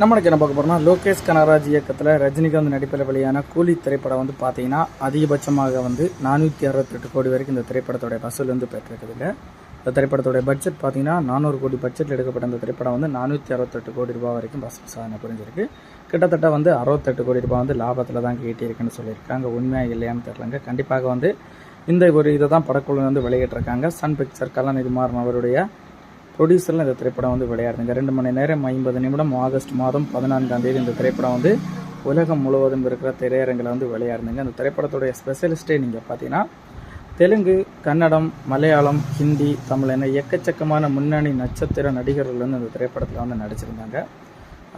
நம்மளுக்கு என்ன பார்க்க போறோம்னா லோகேஷ் கனகராஜ் இயக்கத்தில் ரஜினிகாந்த் நடிப்பில் வெளியான கூலி திரைப்படம் வந்து பார்த்தீங்கன்னா அதிகபட்சமாக வந்து நானூற்றி அறுபத்தெட்டு கோடி வரைக்கும் இந்த திரைப்படத்தோட வசூல் வந்து பெற்றிருக்குதுங்க இந்த திரைப்படத்தோட பட்ஜெட் பார்த்தீங்கன்னா நானூறு கோடி பட்ஜெட்டில் எடுக்கப்பட்ட இந்த திரைப்படம் வந்து நானூற்றி அறுபத்தெட்டு கோடி ரூபாய் வரைக்கும் வசூல் சாதனை புரிஞ்சிருக்கு. கிட்டத்தட்ட வந்து அறுபத்தெட்டு கோடி ரூபாய் வந்து லாபத்தில் தான் கேட்டிருக்குன்னு சொல்லியிருக்காங்க. உண்மையாக இல்லையான்னு தெரிலங்க கண்டிப்பாக வந்து இந்த ஒரு இதை தான் படக்குழு வந்து வெளியிட்டிருக்காங்க. சன் பிக்சர் கலாநிதி மாறன் அவருடைய ப்ரொடியூசரில் இந்த திரைப்படம் வந்து விளையாடுதுங்க. ரெண்டு மணி நேரம் ஐம்பது நிமிடம் ஆகஸ்ட் மாதம் பதினான்காம் தேதி இந்த திரைப்படம் வந்து உலகம் முழுவதும் இருக்கிற திரையரங்கில் வந்து விளையாடுதுங்க. அந்த திரைப்படத்துடைய ஸ்பெஷலிஸ்ட்டே நீங்கள் பார்த்தீங்கன்னா தெலுங்கு கன்னடம் மலையாளம் ஹிந்தி தமிழ் என எக்கச்சக்கமான முன்னணி நட்சத்திர நடிகர்கள் வந்து இந்த திரைப்படத்தில் வந்து நடிச்சிருந்தாங்க.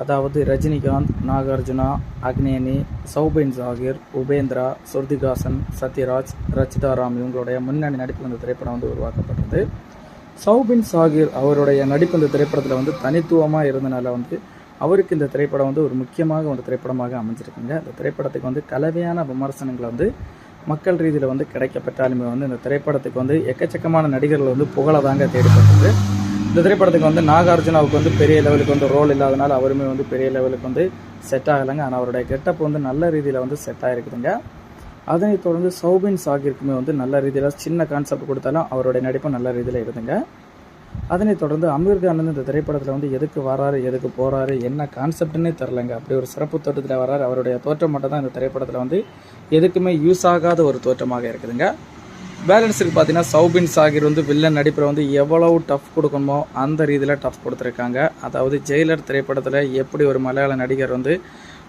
அதாவது ரஜினிகாந்த் நாகார்ஜுனா அக்னேனி சௌபின் ஜாகிர் உபேந்திரா சுருதிகாசன் சத்யராஜ் ரச்சிதா ராம் இவங்களுடைய முன்னணி நடிப்பில் இந்த திரைப்படம் வந்து உருவாக்கப்பட்டது. சௌபின் சாகிர் அவருடைய நடிப்பு இந்த திரைப்படத்தில் வந்து தனித்துவமாக இருந்தனால வந்து அவருக்கு இந்த திரைப்படம் வந்து ஒரு முக்கியமாக ஒரு திரைப்படமாக அமைஞ்சிருக்குங்க. இந்த திரைப்படத்துக்கு வந்து கலவையான விமர்சனங்கள் வந்து மக்கள் ரீதியில் வந்து கிடைக்கப்பட்டாலுமே வந்து இந்த திரைப்படத்துக்கு வந்து எக்கச்சக்கமான நடிகர்கள் வந்து புகழதாங்க தேடிப்பட்டது இந்த திரைப்படத்துக்கு வந்து நாகார்ஜுனாவுக்கு வந்து பெரிய லெவலுக்கு வந்து ரோல் இல்லாதனால அவருமே வந்து பெரிய லெவலுக்கு வந்து செட் ஆகலைங்க. ஆனால் அவருடைய கெட்டப் வந்து நல்ல ரீதியில் வந்து செட் ஆகிருக்குதுங்க அதனைத் தொடர்ந்து சௌபின் சாகிருக்குமே வந்து நல்ல ரீதியில் சின்ன கான்செப்ட் கொடுத்தாலும் அவருடைய நடிப்பு நல்ல ரீதியில் இருந்துங்க அதனைத் தொடர்ந்து அமீர் கான் வந்து இந்த திரைப்படத்தில் வந்து எதுக்கு வராரு எதுக்கு போகிறாரு என்ன கான்செப்ட்னே தெரிலங்க அப்படி ஒரு சிறப்பு தோற்றத்தில் வராரு. அவருடைய தோற்றம் மட்டும் தான் இந்த திரைப்படத்தில் வந்து எதுக்குமே யூஸ் ஆகாத ஒரு தோற்றமாக இருக்குதுங்க. பேலன்ஸுக்கு பார்த்தீங்கன்னா சௌபின் சாகிர் வந்து வில்லன் நடிப்பில் வந்து எவ்வளவு டஃப் கொடுக்கணுமோ அந்த ரீதியில் டஃப் கொடுத்துருக்காங்க. அதாவது ஜெயிலர் திரைப்படத்தில் எப்படி ஒரு மலையாள நடிகர் வந்து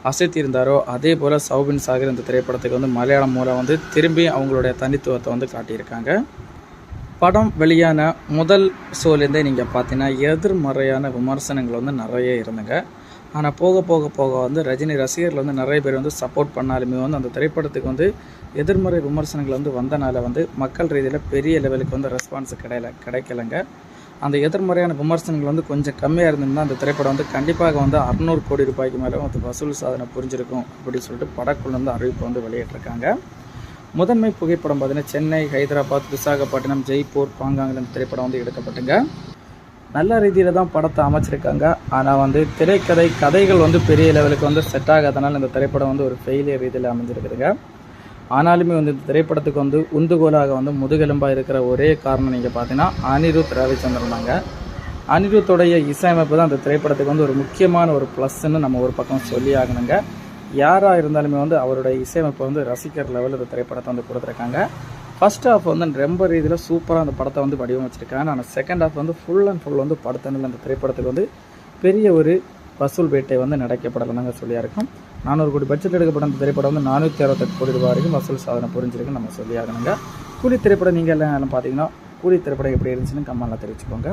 அசைத்திருந்தாரோ அதே போல் சௌபின் சாகர் இந்த திரைப்படத்துக்கு வந்து மலையாளம் மூலம் வந்து திரும்பி அவங்களுடைய தனித்துவத்தை வந்து காட்டியிருக்காங்க. படம் வெளியான முதல் ஷோலேருந்தே நீங்கள் பார்த்தீங்கன்னா எதிர்மறையான விமர்சனங்கள் வந்து நிறைய இருந்துங்க. ஆனால் போக போக போக வந்து ரஜினி ரசிகர்கள் வந்து நிறைய பேர் வந்து சப்போர்ட் பண்ணாலுமே வந்து அந்த திரைப்படத்துக்கு வந்து எதிர்மறை விமர்சனங்கள் வந்து வந்தனால வந்து மக்கள் ரீதியில் பெரிய லெவலுக்கு வந்து ரெஸ்பான்ஸ் கிடையல கிடைக்கலங்க. அந்த எதிர்மறையான விமர்சனங்கள் வந்து கொஞ்சம் கம்மியாக இருந்திருந்தால் அந்த திரைப்படம் வந்து கண்டிப்பாக வந்து அறநூறு கோடி ரூபாய்க்கு மேலே வந்து வசூல் சாதனை புரிஞ்சிருக்கும் அப்படின்னு சொல்லிட்டு படக்குழு வந்து அறிவிப்பு வந்து வெளியிட்டிருக்காங்க. முதன்மை புகைப்படம் பார்த்தீங்கன்னா சென்னை ஹைதராபாத் விசாகப்பட்டினம் ஜெய்ப்பூர் பாங்காங்கில் இந்த திரைப்படம் வந்து எடுக்கப்பட்டுங்க. நல்ல ரீதியில் தான் படத்தை அமைச்சிருக்காங்க. ஆனால் வந்து திரைக்கதை கதைகள் வந்து பெரிய லெவலுக்கு வந்து செட் ஆகாதனால இந்த திரைப்படம் வந்து ஒரு ஃபெயிலியர் ரீதியில் அமைஞ்சிருக்குதுங்க. ஆனாலுமே வந்து இந்த திரைப்படத்துக்கு வந்து உந்துகோலாக வந்து முதுகெலும்பாக இருக்கிற ஒரே காரணம் நீங்கள் பார்த்தீங்கன்னா அனிருத் ரவிச்சந்திரன் தாங்க. அனிருத்தோடைய இசையமைப்பு தான் அந்த திரைப்படத்துக்கு வந்து ஒரு முக்கியமான ஒரு ப்ளஸ்ன்னு நம்ம ஒரு பக்கம் சொல்லி ஆகணுங்க. யாராக இருந்தாலுமே வந்து அவருடைய இசையமைப்பை வந்து ரசிக்கிற லெவலில் இந்த திரைப்படத்தை வந்து கொடுத்துருக்காங்க. ஃபர்ஸ்ட் ஹாஃப் வந்து ரொம்ப ரீதியில் சூப்பராக அந்த படத்தை வந்து வடிவமைச்சிருக்காங்க. ஆனால் செகண்ட் ஹாஃப் வந்து ஃபுல் அண்ட் ஃபுல் வந்து படத்தினில் அந்த திரைப்படத்துக்கு வந்து பெரிய ஒரு வசூல் வேட்டை வந்து நடக்கப்படலைங்க சொல்லியிருக்கோம். நானூறு கோடி பட்ஜெட் எடுக்கப்பட்ட அந்த திரைப்படம் வந்து நானூற்றி அறுபத்தெட்டு கோடி ரூபாய் வரைக்கும் வசூல் சாதனை புரிஞ்சிருக்குன்னு நம்ம சொல்லியாகணுங்க. கூலி திரைப்படம் நீங்கள் எல்லாம் பார்த்தீங்கன்னா கூலி திரைப்படம் எப்படி இருந்துச்சுன்னு கமெண்ட்டில் தெரிவிச்சுக்கோங்க.